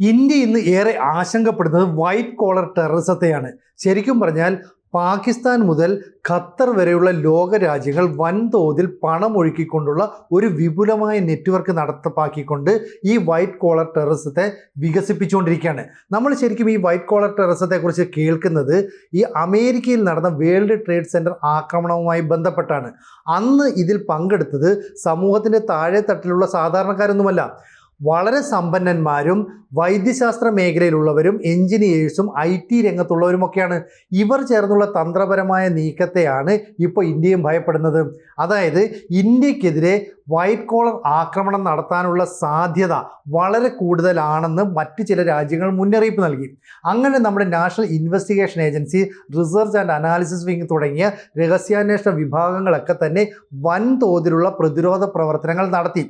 India ഇന്ന് ഏറെ ആശങ്കപ്പെടുന്നത് white collar ടെററിസത്തെയാണ് ശരിക്കും പറഞ്ഞാൽ പാകിസ്ഥാൻ മുതൽ ഖത്തർ വരെയുള്ള ലോക രാജ്യങ്ങൾ വൻതോതിൽ പണം ഒഴുക്കിക്കൊണ്ടുള്ള ഒരു വിപുലമായ നെറ്റ്വർക്ക് നടത്തപ്പാക്കിക്കൊണ്ട് ഈ വൈറ്റ് കോളർ ടെററിസത്തെ വികസിപ്പിച്ചുകൊണ്ടിരിക്കുകയാണ്. നമ്മൾ ശരിക്കും ഈ വൈറ്റ് കോളർ ടെററിസത്തെക്കുറിച്ച് കേൾക്കുന്നത് ഈ അമേരിക്കയിൽ നടന്ന വേൾഡ് ട്രേഡ് സെന്റർ ആക്രമണവുമായി ബന്ധപ്പെട്ടാണ്. അന്ന് ഇതിൽ പങ്കെടുത്തത് സമൂഹത്തിന്റെ താഴെത്തട്ടിലുള്ള സാധാരണക്കാരൊന്നുമല്ല. വളരെ സമ്പന്നന്മാരും വൈദ്യശാസ്ത്ര മേഖലയിലുള്ളവരും എഞ്ചിനീയേഴ്സും ഐ ടി രംഗത്തുള്ളവരുമൊക്കെയാണ്. ഇവർ ചേർന്നുള്ള തന്ത്രപരമായ നീക്കത്തെയാണ് ഇപ്പോൾ ഇന്ത്യയും ഭയപ്പെടുന്നത്. അതായത് ഇന്ത്യക്കെതിരെ വൈറ്റ് കോളർ ആക്രമണം നടത്താനുള്ള സാധ്യത വളരെ കൂടുതലാണെന്ന് മറ്റ് ചില രാജ്യങ്ങൾ മുന്നറിയിപ്പ് നൽകി. അങ്ങനെ നമ്മുടെ national investigation agency research and analysis wing തുടങ്ങിയ രഹസ്യാന്വേഷണ വിഭാഗങ്ങളൊക്കെ തന്നെ വൻതോതിലുള്ള പ്രതിരോധ പ്രവർത്തനങ്ങൾ നടത്തി.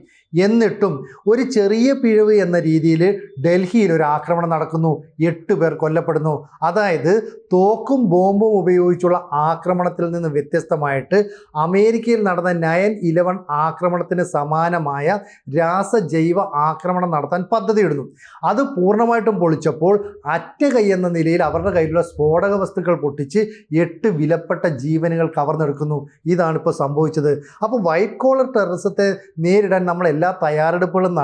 എന്നിട്ടും ഒരു ചെറിയ പിഴവ് എന്ന രീതിയിൽ ഡൽഹിയിൽ ഒരു ആക്രമണം നടക്കുന്നു. എട്ട് പേർ കൊല്ലപ്പെടുന്നു. അതായത് തോക്കും ബോംബും ഉപയോഗിച്ചുള്ള ആക്രമണത്തിൽ നിന്ന് വ്യത്യസ്തമായിട്ട് അമേരിക്കയിൽ നടന്ന നയൻ ഇലവൻ ആക്രമണത്തിന് സമാനമായ രാസജൈവ ആക്രമണം നടത്താൻ പദ്ധതിയിടുന്നു. അത് പൂർണമായിട്ടും പൊളിച്ചപ്പോൾ അറ്റ കൈ എന്ന നിലയിൽ അവരുടെ കയ്യിലുള്ള സ്ഫോടക വസ്തുക്കൾ പൊട്ടിച്ച് എട്ട് വിലപ്പെട്ട ജീവനുകൾ കവർന്നെടുക്കുന്നു. ഇതാണ് ഇപ്പോൾ സംഭവിച്ചത്. അപ്പോൾ വൈറ്റ് കോളർ ടെററിസത്തെ നേരിടാൻ നമ്മൾ എല്ലാ തയ്യാറെടുപ്പുകളും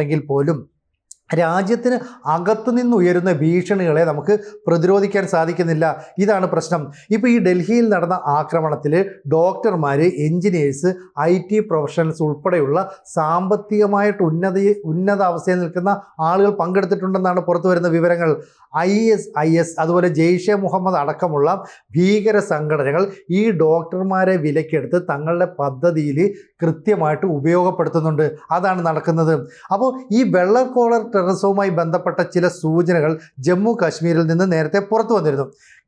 നടത്തുന്നുണ്ടെങ്കിൽ പോലും രാജ്യത്തിന് അകത്തു നിന്ന് ഉയരുന്ന ഭീഷണികളെ നമുക്ക് പ്രതിരോധിക്കാൻ സാധിക്കുന്നില്ല. ഇതാണ് പ്രശ്നം. ഇപ്പോൾ ഈ ഡൽഹിയിൽ നടന്ന ആക്രമണത്തിൽ ഡോക്ടർമാർ എഞ്ചിനീയേഴ്സ് ഐ ടി പ്രൊഫഷണൽസ് ഉൾപ്പെടെയുള്ള സാമ്പത്തികമായിട്ട് ഉന്നത ഉന്നത അവസ്ഥയിൽ നിൽക്കുന്ന ആളുകൾ പങ്കെടുത്തിട്ടുണ്ടെന്നാണ് പുറത്തു വരുന്ന വിവരങ്ങൾ. ഐ എസ് ഐ എസ് അതുപോലെ ജെയ്ഷെ മുഹമ്മദ് അടക്കമുള്ള ഭീകര സംഘടനകൾ ഈ ഡോക്ടർമാരെ വിലക്കെടുത്ത് തങ്ങളുടെ പദ്ധതിയിൽ കൃത്യമായിട്ട് ഉപയോഗപ്പെടുത്തുന്നുണ്ട്. അതാണ് നടക്കുന്നത്. അപ്പോൾ ഈ വെള്ള കോളർ ടെററിസവുമായി ബന്ധപ്പെട്ട ചില സൂചനകൾ ജമ്മു കാശ്മീരിൽ നിന്ന് നേരത്തെ പുറത്തു വന്നിരുന്നു.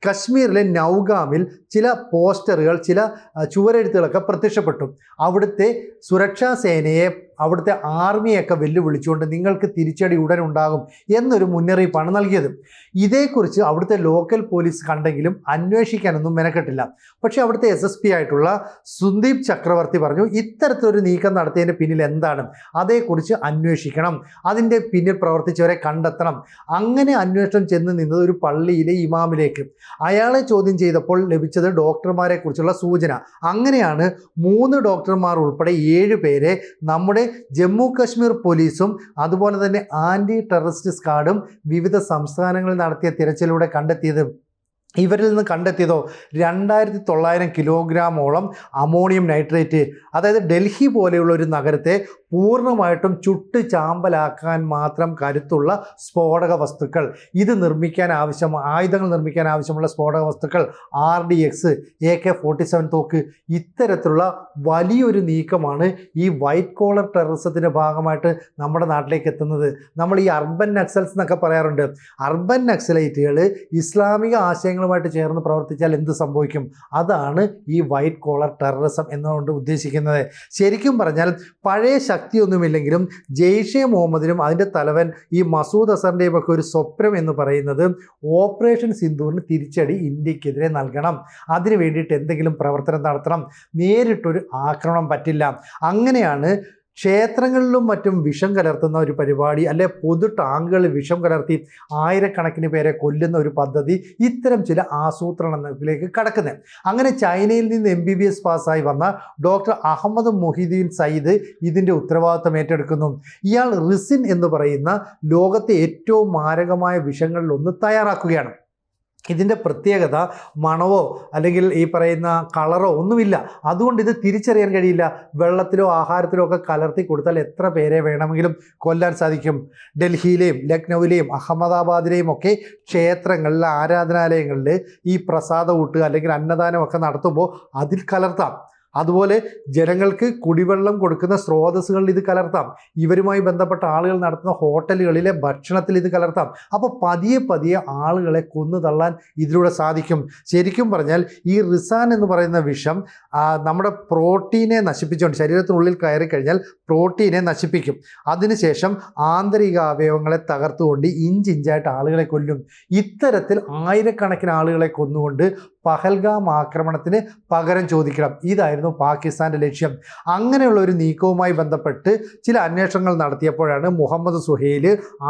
കശ്മീരിലെ നൗഗാമിൽ ചില പോസ്റ്ററുകൾ ചില ചുവരെഴുത്തുകളൊക്കെ പ്രത്യക്ഷപ്പെട്ടു. അവിടുത്തെ സുരക്ഷാ സേനയെ അവിടുത്തെ ആർമിയൊക്കെ വെല്ലുവിളിച്ചുകൊണ്ട് നിങ്ങൾക്ക് തിരിച്ചടി ഉടൻ ഉണ്ടാകും എന്നൊരു മുന്നറിയിപ്പാണ് നൽകിയത്. ഇതേക്കുറിച്ച് അവിടുത്തെ ലോക്കൽ പോലീസ് കണ്ടെങ്കിലും അന്വേഷിക്കാനൊന്നും മെനക്കെട്ടില്ല. പക്ഷേ അവിടുത്തെ എസ് എസ് പി ആയിട്ടുള്ള സുന്ദീപ് ചക്രവർത്തി പറഞ്ഞു ഇത്തരത്തിലൊരു നീക്കം നടത്തിയതിന്റെ പിന്നിൽ എന്താണ്? അതേക്കുറിച്ച് അന്വേഷിക്കണം. അതിന്റെ പിന്നിൽ പ്രവർത്തിച്ചവരെ കണ്ടെത്തണം. അങ്ങനെ അന്വേഷണം ചെന്ന് നിന്നത് ഒരു പള്ളിയിലെ ഇമാമിലേക്ക്. അയാളെ ചോദ്യം ചെയ്തപ്പോൾ ലഭിച്ചത് ഡോക്ടർമാരെ കുറിച്ചുള്ള സൂചന. അങ്ങനെയാണ് മൂന്ന് ഡോക്ടർമാർ ഉൾപ്പെടെ ഏഴ് പേരെ നമ്മുടെ ജമ്മു കാശ്മീർ പോലീസും അതുപോലെ തന്നെ ആന്റി ടെററിസ്റ്റ് സ്ക്വാഡും വിവിധ സംസ്ഥാനങ്ങളിൽ നടത്തിയ തിരച്ചിലൂടെ കണ്ടെത്തിയത് ഇവരിൽ നിന്ന് കണ്ടെത്തിയതോ രണ്ടായിരത്തി തൊള്ളായിരം കിലോഗ്രാമോളം അമോണിയം നൈട്രേറ്റ് അതായത് ഡൽഹി പോലെയുള്ള ഒരു നഗരത്തെ പൂർണമായിട്ടും ചുട്ട് ചാമ്പലാക്കാൻ മാത്രം കരുത്തുള്ള സ്ഫോടക വസ്തുക്കൾ. ഇത് നിർമ്മിക്കാൻ ആവശ്യം ആയുധങ്ങൾ നിർമ്മിക്കാൻ ആവശ്യമുള്ള സ്ഫോടക വസ്തുക്കൾ R D X A K forty seven തോക്ക് ഇത്തരത്തിലുള്ള വലിയൊരു നീക്കമാണ് ഈ വൈറ്റ് കോളർ ടെററിസത്തിന്റെ ഭാഗമായിട്ട് നമ്മുടെ നാട്ടിലേക്ക് എത്തുന്നത്. നമ്മൾ ഈ അർബൻ നക്സൽസ് എന്നൊക്കെ പറയാറുണ്ട്. അർബൻ നക്സലൈറ്റുകൾ ഇസ്ലാമിക ആശയങ്ങളുമായിട്ട് ചേർന്ന് പ്രവർത്തിച്ചാൽ എന്ത് സംഭവിക്കും? അതാണ് ഈ വൈറ്റ് കോളർ ടെററിസം എന്നുകൊണ്ട് ഉദ്ദേശിക്കുന്നത്. ശരിക്കും പറഞ്ഞാൽ പഴയ ശക്തിയൊന്നുമില്ലെങ്കിലും ജെയ്ഷെ മുഹമ്മദിനും അതിന്റെ തലവൻ ഈ മസൂദ് അസറിന്റെയും ഒക്കെ ഒരു സ്വപ്നം എന്ന് പറയുന്നത് ഓപ്പറേഷൻ സിന്ധുവിന് തിരിച്ചടി ഇന്ത്യക്കെതിരെ നൽകണം. അതിനു വേണ്ടിയിട്ട് എന്തെങ്കിലും പ്രവർത്തനം നടത്തണം. നേരിട്ടൊരു ആക്രമണം പറ്റില്ല. അങ്ങനെയാണ് ക്ഷേത്രങ്ങളിലും മറ്റും വിഷം കലർത്തുന്ന ഒരു പരിപാടി അല്ലെ പൊതു ടാങ്കുകളിൽ വിഷം കലർത്തി ആയിരക്കണക്കിന് പേരെ കൊല്ലുന്ന ഒരു പദ്ധതി ഇത്തരം ചില ആസൂത്രണത്തിലേക്ക് കടക്കുന്നത് അങ്ങനെ ചൈനയിൽ നിന്ന് എം ബി ബി എസ് പാസ്സായി വന്ന ഡോക്ടർ അഹമ്മദ് മൊഹിദ്ദീൻ സയ്യിദ് ഇതിന്റെ ഉത്തരവാദിത്തം ഏറ്റെടുക്കുന്നു. ഇയാൾ റിസിൻ എന്ന് പറയുന്ന ലോകത്തെ ഏറ്റവും മാരകമായ വിഷങ്ങളിൽ ഒന്ന് തയ്യാറാക്കുകയാണ്. ഇതിന്റെ പ്രത്യേകത മണവോ അല്ലെങ്കിൽ ഈ പറയുന്ന കളറോ ഒന്നുമില്ല. അതുകൊണ്ട് ഇത് തിരിച്ചറിയാൻ കഴിയില്ല. വെള്ളത്തിലോ ആഹാരത്തിലോ ഒക്കെ കലർത്തി കൊടുത്താൽ എത്ര പേരെ വേണമെങ്കിലും കൊല്ലാൻ സാധിക്കും. ഡൽഹിയിലെയും ലക്നൌവിലെയും അഹമ്മദാബാദിലെയും ഒക്കെ ക്ഷേത്രങ്ങളിൽ ആരാധനാലയങ്ങളിൽ ഈ പ്രസാദ ഊട്ട് അല്ലെങ്കിൽ അന്നദാനം ഒക്കെ നടത്തുമ്പോൾ അതിൽ കലർത്താം. അതുപോലെ ജനങ്ങൾക്ക് കുടിവെള്ളം കൊടുക്കുന്ന സ്രോതസ്സുകളിൽ ഇത് കലർത്താം. ഇവരുമായി ബന്ധപ്പെട്ട ആളുകൾ നടത്തുന്ന ഹോട്ടലുകളിലെ ഭക്ഷണത്തിൽ ഇത് കലർത്താം. അപ്പോൾ പതിയെ പതിയെ ആളുകളെ കൊന്നു തള്ളാൻ ഇതിലൂടെ സാധിക്കും. ശരിക്കും പറഞ്ഞാൽ ഈ റിസാൻ എന്ന് പറയുന്ന വിഷം നമ്മുടെ പ്രോട്ടീനെ നശിപ്പിച്ചുകൊണ്ട് ശരീരത്തിനുള്ളിൽ കയറി കഴിഞ്ഞാൽ പ്രോട്ടീനെ നശിപ്പിക്കും. അതിനുശേഷം ആന്തരിക അവയവങ്ങളെ തകർത്തുകൊണ്ട് ഇഞ്ചിഞ്ചായിട്ട് ആളുകളെ കൊല്ലും. ഇത്തരത്തിൽ ആയിരക്കണക്കിന് ആളുകളെ കൊന്നുകൊണ്ട് പഹൽഗാം ആക്രമണത്തിന് പകരം ചോദിക്കണം. ഇതായിരുന്നു പാകിസ്ഥാന്റെ ലക്ഷ്യം. അങ്ങനെയുള്ള ഒരു നീക്കവുമായി ബന്ധപ്പെട്ട് ചില അന്വേഷണങ്ങൾ നടത്തിയപ്പോഴാണ് മുഹമ്മദ് സുഹേൽ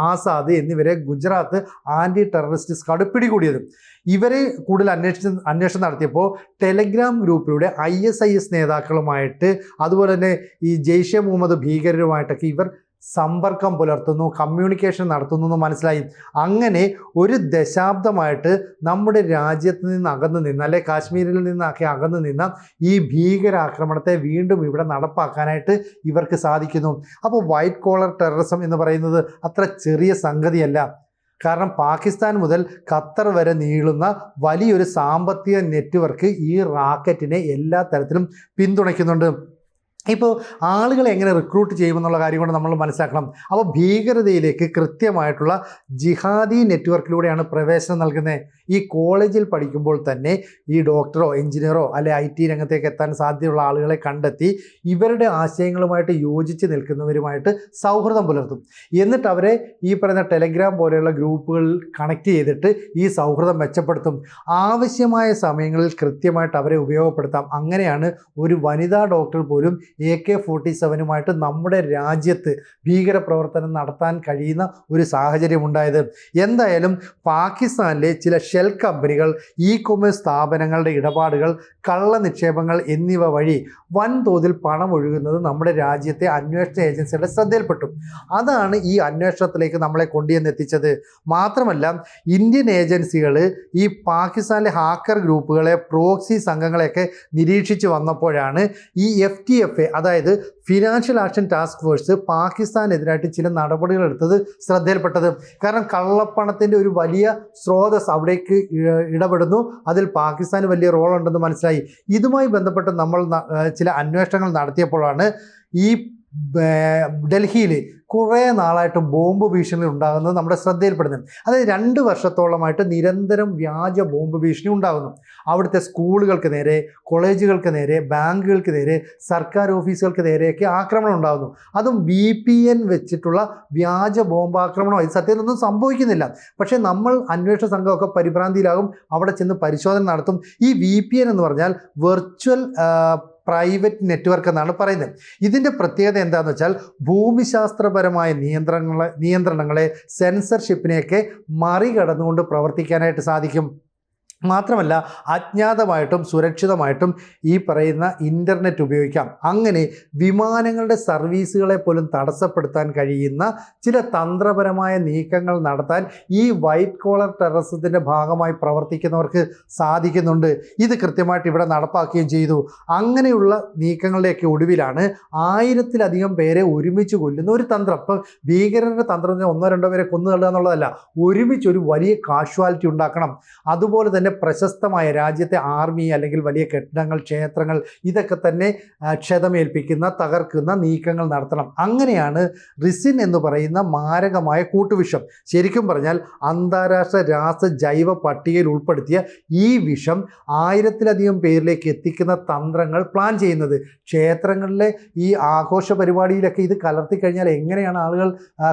ആസാദ് എന്നിവരെ ഗുജറാത്ത് ആന്റി ടെററിസ്റ്റ് സ്ക്വാഡ് പിടികൂടിയത്. ഇവരെ കൂടുതൽ അന്വേഷിച്ച് അന്വേഷണം നടത്തിയപ്പോൾ ടെലഗ്രാം ഗ്രൂപ്പിലൂടെ ഐ എസ് ഐ എസ് നേതാക്കളുമായിട്ട് അതുപോലെ തന്നെ ഈ ജെയ്ഷെ മുഹമ്മദ് ഭീകരരുമായിട്ടൊക്കെ ഇവർ സമ്പർക്കം പുലർത്തുന്നു കമ്മ്യൂണിക്കേഷൻ നടത്തുന്നു എന്ന് മനസ്സിലായി. അങ്ങനെ ഒരു ദശാബ്ദമായിട്ട് നമ്മുടെ രാജ്യത്ത് നിന്ന് അകന്നു നിന്ന് അല്ലെ കാശ്മീരിൽ നിന്നൊക്കെ അകന്നു നിന്ന ഈ ഭീകരാക്രമണത്തെ വീണ്ടും ഇവിടെ നടപ്പാക്കാനായിട്ട് ഇവർക്ക് സാധിക്കുന്നു. അപ്പോൾ വൈറ്റ് കോളർ ടെററിസം എന്ന് പറയുന്നത് അത്ര ചെറിയ സംഗതിയല്ല. കാരണം പാകിസ്ഥാൻ മുതൽ ഖത്തർ വരെ നീളുന്ന വലിയൊരു സാമ്പത്തിക നെറ്റ്വർക്ക് ഈ റാക്കറ്റിനെ എല്ലാ തരത്തിലും പിന്തുണയ്ക്കുന്നുണ്ട്. ഇപ്പോൾ ആളുകളെ എങ്ങനെ റിക്രൂട്ട് ചെയ്യുമെന്നുള്ള കാര്യം കൊണ്ട് നമ്മൾ മനസ്സിലാക്കണം. അപ്പോൾ ഭീകരതയിലേക്ക് കൃത്യമായിട്ടുള്ള ജിഹാദി നെറ്റ്വർക്കിലൂടെയാണ് പ്രവേശനം നൽകുന്നത്. ഈ കോളേജിൽ പഠിക്കുമ്പോൾ തന്നെ ഈ ഡോക്ടറോ എഞ്ചിനീയറോ അല്ലെ ഐ ടി രംഗത്തേക്ക് എത്താൻ സാധ്യതയുള്ള ആളുകളെ കണ്ടെത്തി ഇവരുടെ ആശയങ്ങളുമായിട്ട് യോജിച്ച് നിൽക്കുന്നവരുമായിട്ട് സൗഹൃദം പുലർത്തും. എന്നിട്ട് അവരെ ഈ പറയുന്ന ടെലഗ്രാം പോലെയുള്ള ഗ്രൂപ്പുകളിൽ കണക്ട് ചെയ്തിട്ട് ഈ സൗഹൃദം മെച്ചപ്പെടുത്തും. ആവശ്യമായ സമയങ്ങളിൽ കൃത്യമായിട്ട് അവരെ ഉപയോഗപ്പെടുത്താം. അങ്ങനെയാണ് ഒരു വനിതാ ഡോക്ടർ പോലും എ കെ ഫോർട്ടി സെവനുമായിട്ട് നമ്മുടെ രാജ്യത്ത് ഭീകരപ്രവർത്തനം നടത്താൻ കഴിയുന്ന ഒരു സാഹചര്യം ഉണ്ടായത് എന്തായാലും പാകിസ്ഥാനിലെ ചില ഷെൽ കമ്പനികൾ ഇ കൊമേഴ്സ് സ്ഥാപനങ്ങളുടെ ഇടപാടുകൾ കള്ള നിക്ഷേപങ്ങൾ എന്നിവ വഴി വൻതോതിൽ പണം ഒഴുകുന്നത് നമ്മുടെ രാജ്യത്തെ അന്വേഷണ ഏജൻസികളുടെ ശ്രദ്ധയിൽപ്പെട്ടു. അതാണ് ഈ അന്വേഷണത്തിലേക്ക് നമ്മളെ കൊണ്ടുവന്നെത്തിച്ചത് മാത്രമല്ല ഇന്ത്യൻ ഏജൻസികൾ ഈ പാകിസ്ഥാനിലെ ഹാക്കർ ഗ്രൂപ്പുകളെ പ്രോക്സി സംഘങ്ങളെയൊക്കെ നിരീക്ഷിച്ച് വന്നപ്പോഴാണ് ഈ എഫ് ടി എഫ് എ അതായത് ഫിനാൻഷ്യൽ ആക്ഷൻ ടാസ്ക് ഫോഴ്സ് പാകിസ്ഥാനെതിരായിട്ട് ചില നടപടികൾ എടുത്തത് ശ്രദ്ധയിൽപ്പെട്ടത്. കാരണം കള്ളപ്പണത്തിന്റെ ഒരു വലിയ സ്രോതസ് അവിടേക്ക് ഇടപെടുന്നു. അതിൽ പാകിസ്ഥാന് വലിയ റോൾ ഉണ്ടെന്ന് മനസ്സിലായി. ഇതുമായി ബന്ധപ്പെട്ട് നമ്മൾ ചില അന്വേഷണങ്ങൾ നടത്തിയപ്പോഴാണ് ഈ ഡൽഹിയിൽ കുറേ നാളായിട്ട് ബോംബ് ഭീഷണി ഉണ്ടാകുന്നത് നമ്മുടെ ശ്രദ്ധയിൽപ്പെടുന്നുണ്ട്. അതായത് രണ്ട് വർഷത്തോളമായിട്ട് നിരന്തരം വ്യാജ ബോംബ് ഭീഷണി ഉണ്ടാകുന്നു. അവിടുത്തെ സ്കൂളുകൾക്ക് നേരെ കോളേജുകൾക്ക് നേരെ ബാങ്കുകൾക്ക് നേരെ സർക്കാർ ഓഫീസുകൾക്ക് നേരെയൊക്കെ ആക്രമണം ഉണ്ടാകുന്നു. അതും വി പി എൻ വെച്ചിട്ടുള്ള വ്യാജ ബോംബ് ബോംബാക്രമണം ഇത് സത്യത്തിലൊന്നും സംഭവിക്കുന്നില്ല. പക്ഷേ നമ്മൾ അന്വേഷണ സംഘമൊക്കെ പരിഭ്രാന്തിയിലാകും അവിടെ ചെന്ന് പരിശോധന നടത്തും. ഈ വി പി എൻ എന്ന് പറഞ്ഞാൽ വെർച്വൽ പ്രൈവറ്റ് നെറ്റ്വർക്ക് എന്നാണ് പറയുന്നത്. ഇതിന്റെ പ്രത്യേകത എന്താണെന്ന് വെച്ചാൽ ഭൂമിശാസ്ത്രപരമായ നിയന്ത്രണങ്ങളെ നിയന്ത്രണങ്ങളെ സെൻസർഷിപ്പിനെയൊക്കെ മറികടന്നുകൊണ്ട് പ്രവർത്തിക്കാനായിട്ട് സാധിക്കും. മാത്രമല്ല അജ്ഞാതമായിട്ടും സുരക്ഷിതമായിട്ടും ഈ പറയുന്ന ഇന്റർനെറ്റ് ഉപയോഗിക്കാം. അങ്ങനെ വിമാനങ്ങളുടെ സർവീസുകളെ പോലും തടസ്സപ്പെടുത്താൻ കഴിയുന്ന ചില തന്ത്രപരമായ നീക്കങ്ങൾ നടത്താൻ ഈ വൈറ്റ് കോളർ ടെററിസത്തിന്റെ ഭാഗമായി പ്രവർത്തിക്കുന്നവർക്ക് സാധിക്കുന്നുണ്ട്. ഇത് കൃത്യമായിട്ട് ഇവിടെ നടപ്പാക്കുകയും ചെയ്തു. അങ്ങനെയുള്ള നീക്കങ്ങളുടെയൊക്കെ ഒടുവിലാണ് ആയിരത്തിലധികം പേരെ ഒരുമിച്ച് കൊല്ലുന്ന ഒരു തന്ത്രം. ഇപ്പം ഭീകരരുടെ തന്ത്രം ഒന്നോ രണ്ടോ പേരെ കൊന്നു തള്ളുക എന്നുള്ളതല്ല ഒരുമിച്ച് ഒരു വലിയ കാഷ്വാലിറ്റി ഉണ്ടാക്കണം. അതുപോലെ തന്നെ പ്രശസ്തമായ രാജ്യത്തെ ആർമി അല്ലെങ്കിൽ വലിയ കെട്ടിടങ്ങൾ ക്ഷേത്രങ്ങൾ ഇതൊക്കെ തന്നെ ക്ഷതമേൽപ്പിക്കുന്ന തകർക്കുന്ന നീക്കങ്ങൾ നടത്തണം. അങ്ങനെയാണ് റിസിൻ എന്ന് പറയുന്ന മാരകമായ കൂട്ടുവിഷം. ശരിക്കും പറഞ്ഞാൽ അന്താരാഷ്ട്ര രാസ ജൈവ പട്ടികയിൽ ഉൾപ്പെടുത്തിയ ഈ വിഷം ആയിരത്തിലധികം പേരിലേക്ക് എത്തിക്കുന്ന തന്ത്രങ്ങൾ പ്ലാൻ ചെയ്യുന്നത്. ക്ഷേത്രങ്ങളിലെ ഈ ആഘോഷ പരിപാടിയിലൊക്കെ ഇത് കലർത്തി കഴിഞ്ഞാൽ എങ്ങനെയാണ് ആളുകൾ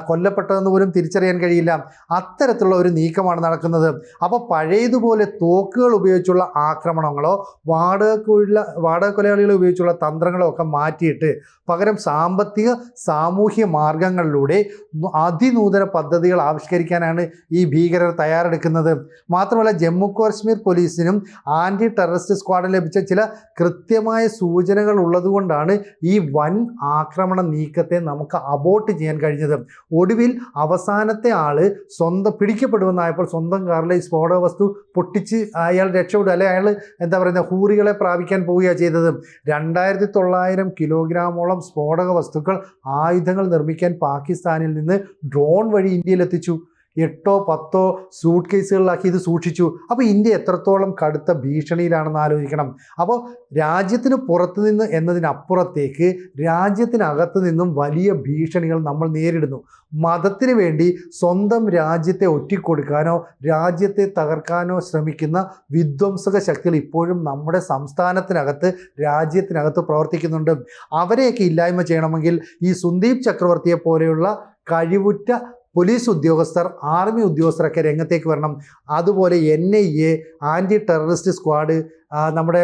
കൊല്ലപ്പെട്ടതെന്ന് പോലും തിരിച്ചറിയാൻ കഴിയില്ല. അത്തരത്തിലുള്ള ഒരു നീക്കമാണ് നടക്കുന്നത്. അപ്പോൾ പഴയതുപോലെ തോക്കുകൾ ഉപയോഗിച്ചുള്ള ആക്രമണങ്ങളോ വാടക കൊലയാളികളെ ഉപയോഗിച്ചുള്ള തന്ത്രങ്ങളോ ഒക്കെ മാറ്റിയിട്ട് പകരം സാമ്പത്തിക സാമൂഹ്യ മാർഗങ്ങളിലൂടെ അതിനൂതന പദ്ധതികൾ ആവിഷ്കരിക്കാനാണ് ഈ ഭീകരർ തയ്യാറെടുക്കുന്നത്. മാത്രമല്ല ജമ്മു കാശ്മീർ പോലീസിനും ആന്റി ടെററിസ്റ്റ് സ്ക്വാഡിന് ലഭിച്ച ചില കൃത്യമായ സൂചനകൾ ഉള്ളതുകൊണ്ടാണ് ഈ വൻ ആക്രമണ നീക്കത്തെ നമുക്ക് അബോട്ട് ചെയ്യാൻ കഴിഞ്ഞത്. ഒടുവിൽ അവസാനത്തെ ആൾ സ്വന്തം പിടിക്കപ്പെടുമെന്നായപ്പോൾ സ്വന്തം കാറിലെ ഈ സ്ഫോടക വസ്തു പൊട്ടിച്ച് അയാൾ രക്ഷപ്പെടും. അല്ലെ അയാൾ എന്താ പറയുന്നത് ഹൂറികളെ പ്രാപിക്കാൻ പോവുകയാണ് ചെയ്തതും. രണ്ടായിരത്തി തൊള്ളായിരം കിലോഗ്രാമോളം സ്ഫോടക വസ്തുക്കൾ ആയുധങ്ങൾ നിർമ്മിക്കാൻ പാകിസ്ഥാനിൽ നിന്ന് ഡ്രോൺ വഴി ഇന്ത്യയിൽ എത്തിച്ചു. എട്ടോ പത്തോ സൂട്ട് കേസുകളിലാക്കി ഇത് സൂക്ഷിച്ചു. അപ്പോൾ ഇന്ത്യ എത്രത്തോളം കടുത്ത ഭീഷണിയിലാണെന്ന് ആലോചിക്കണം. അപ്പോൾ രാജ്യത്തിന് പുറത്തു നിന്ന് എന്നതിനപ്പുറത്തേക്ക് രാജ്യത്തിനകത്ത് നിന്നും വലിയ ഭീഷണികൾ നമ്മൾ നേരിടുന്നു. മതത്തിന് വേണ്ടി സ്വന്തം രാജ്യത്തെ ഒറ്റിക്കൊടുക്കാനോ രാജ്യത്തെ തകർക്കാനോ ശ്രമിക്കുന്ന വിധ്വംസക ശക്തികൾ ഇപ്പോഴും നമ്മുടെ സംസ്ഥാനത്തിനകത്ത് രാജ്യത്തിനകത്ത് പ്രവർത്തിക്കുന്നുണ്ട്. അവരെയൊക്കെ ഇല്ലായ്മ ചെയ്യണമെങ്കിൽ ഈ സുന്ദീപ് ചക്രവർത്തിയെ പോലെയുള്ള കഴിവുറ്റ പോലീസ് ഉദ്യോഗസ്ഥർ ആർമി ഉദ്യോഗസ്ഥരൊക്കെ രംഗത്തേക്ക് വരണം. അതുപോലെ N I A anti terrorist squad നമ്മുടെ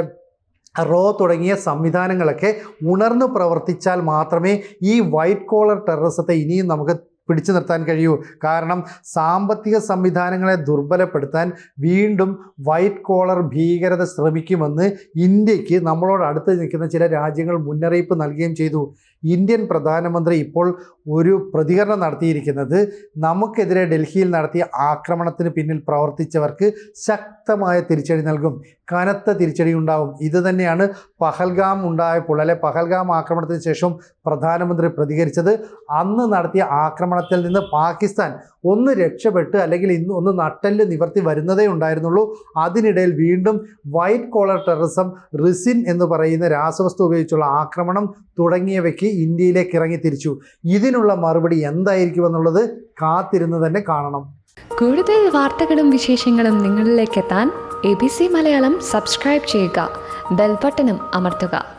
റോ തുടങ്ങിയ സംവിധാനങ്ങളൊക്കെ ഉണർന്ന് പ്രവർത്തിച്ചാൽ മാത്രമേ ഈ വൈറ്റ് കോളർ ടെററിസത്തെ ഇനിയും നമുക്ക് പിടിച്ചു നിർത്താൻ കഴിയൂ. കാരണം സാമ്പത്തിക സംവിധാനങ്ങളെ ദുർബലപ്പെടുത്താൻ വീണ്ടും വൈറ്റ് കോളർ ഭീകരത ശ്രമിക്കുമെന്ന് ഇന്ത്യയ്ക്ക് നമ്മളോട് അടുത്ത് നിൽക്കുന്ന ചില രാജ്യങ്ങൾ മുന്നറിയിപ്പ് നൽകുകയും ചെയ്തു. ഇന്ത്യൻ പ്രധാനമന്ത്രി ഇപ്പോൾ ഒരു പ്രതികരണം നടത്തിയിരിക്കുന്നത് നമുക്കെതിരെ ഡൽഹിയിൽ നടത്തിയ ആക്രമണത്തിന് പിന്നിൽ പ്രവർത്തിച്ചവർക്ക് ശക്തമായ തിരിച്ചടി നൽകും. കനത്ത തിരിച്ചടി ഉണ്ടാവും. ഇത് തന്നെയാണ് പഹൽഗാം ഉണ്ടായപ്പോൾ അല്ലെ പഹൽഗാം ആക്രമണത്തിന് ശേഷം പ്രധാനമന്ത്രി പ്രതികരിച്ചത്. അന്ന് നടത്തിയ ആക്രമണത്തിൽ നിന്ന് പാകിസ്ഥാൻ ഒന്ന് രക്ഷപ്പെട്ട് അല്ലെങ്കിൽ ഇന്ന് ഒന്ന് നട്ടൽ നിവർത്തി വരുന്നതേ ഉണ്ടായിരുന്നുള്ളൂ. അതിനിടയിൽ വീണ്ടും വൈറ്റ് കോളർ ടെററിസം റിസിൻ എന്ന് പറയുന്ന രാസവസ്തു ഉപയോഗിച്ചുള്ള ആക്രമണം തുടങ്ങിയവയ്ക്ക് ഇന്ത്യയിലേക്ക് ഇറങ്ങി തിരിച്ചു. ഇതിനുള്ള മറുപടി എന്തായിരിക്കും എന്നുള്ളത് കാത്തിരുന്ന് തന്നെ കാണണം. കൂടുതൽ വാർത്തകളും വിശേഷങ്ങളും നിങ്ങളിലേക്ക് എത്താൻ A B C Malayalam subscribe ചെയ്യുക. ബെൽബട്ടനും അമർത്തുക.